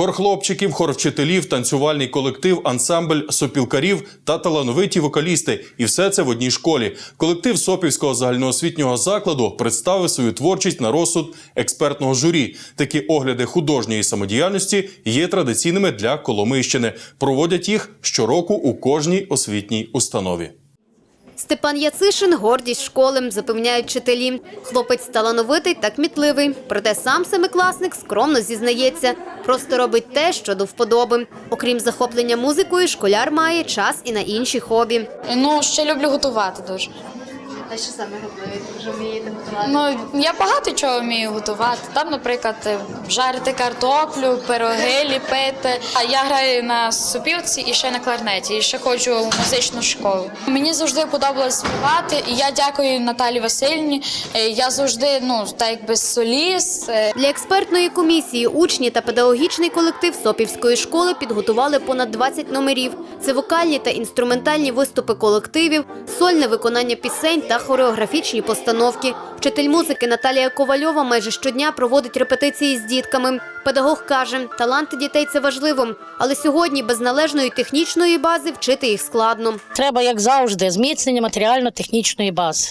Хор хлопчиків, хор вчителів, танцювальний колектив, ансамбль сопілкарів та талановиті вокалісти. І все це в одній школі. Колектив Сопівського загальноосвітнього закладу представив свою творчість на розсуд експертного журі. Такі огляди художньої самодіяльності є традиційними для Коломийщини. Проводять їх щороку у кожній освітній установі. Степан Яцишин – гордість школи, запевняють вчителі. Хлопець талановитий та кмітливий. Проте сам семикласник скромно зізнається. Просто робить те, що до вподоби. Окрім захоплення музикою, школяр має час і на інші хобі. Ну, ще люблю готувати дуже. А що саме робити? Вже вмієте готувати? Ну, я багато чого вмію готувати. Там, наприклад, жарити картоплю, пироги ліпити. А я граю на сопілці і ще на кларнеті, і ще ходжу в музичну школу. Мені завжди подобалось співати, і я дякую Наталі Васильівні. Е, Я завжди, ну, так якби соліст. е, Для експертної комісії учні та педагогічний колектив Сопівської школи підготували понад 20 номерів. Це вокальні та інструментальні виступи колективів, сольне виконання пісень та хореографічні постановки. Вчитель музики Наталія Ковальова майже щодня проводить репетиції з дітками. Педагог каже, таланти дітей це важливо, але сьогодні без належної технічної бази вчити їх складно. Треба, як завжди, зміцнення матеріально-технічної бази.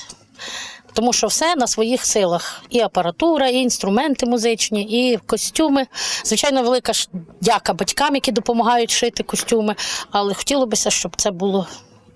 Тому що все на своїх силах. І апаратура, і інструменти музичні, і костюми. Звичайно, велика ж дяка батькам, які допомагають шити костюми, але хотілося б, щоб це було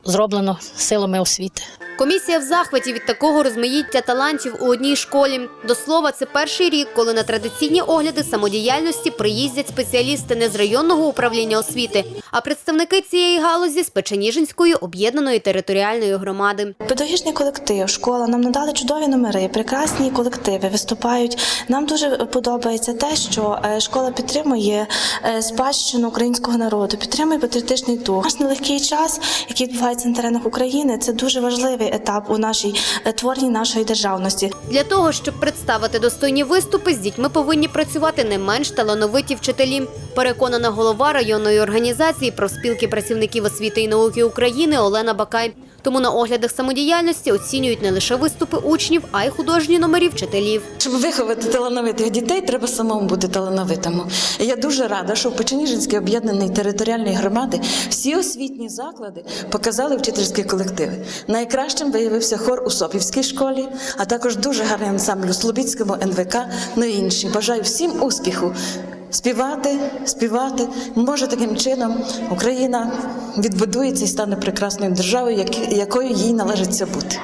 зроблено силами освіти. Комісія в захваті від такого розмаїття талантів у одній школі. До слова, це перший рік, коли на традиційні огляди самодіяльності приїздять спеціалісти не з районного управління освіти, а представники цієї галузі з Печеніжинської об'єднаної територіальної громади. Педагогічний колектив, школа нам надали чудові номери, прекрасні колективи виступають. Нам дуже подобається те, що е, школа підтримує е, спадщину українського народу, підтримує патріотичний дух. Наш нелегкий час, який відбувається на теренах України, це дуже важливий етап у нашій е, нашої державності. Для того, щоб представити достойні виступи, з дітьми повинні працювати не менш талановиті вчителі. Переконана голова районної організації профспілки працівників освіти і науки України Олена Бакай. Тому на оглядах самодіяльності оцінюють не лише виступи учнів, а й художні номери вчителів. Щоб виховати талановитих дітей, треба самому бути талановитим. Я дуже рада, що в Печеніжинській об'єднаної територіальної громади всі освітні заклади показали вчительські колективи. Найкращим виявився хор у Сопівській школі, а також дуже гарний ансамбль у Слобідському НВК, ну і інші. Бажаю всім успіху. Співати, співати. Може, таким чином Україна відбудується і стане прекрасною державою, як- якою їй належиться бути.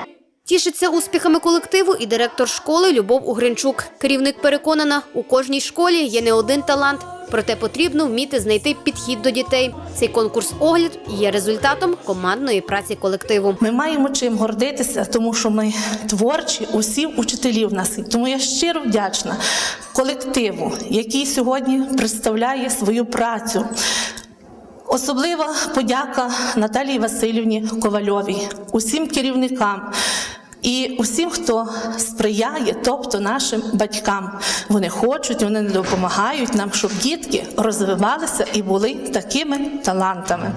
Тішиться успіхами колективу і директор школи Любов Угринчук. Керівник переконана, у кожній школі є не один талант, проте потрібно вміти знайти підхід до дітей. Цей конкурс огляд є результатом командної праці колективу. Ми маємо чим гордитися, тому що ми творчі, усі учителі в нас. Тому я щиро вдячна колективу, який сьогодні представляє свою працю. Особлива подяка Наталії Васильівні Ковальовій, усім керівникам. І усім, хто сприяє, тобто нашим батькам, вони хочуть, вони допомагають нам, щоб дітки розвивалися і були такими талантами.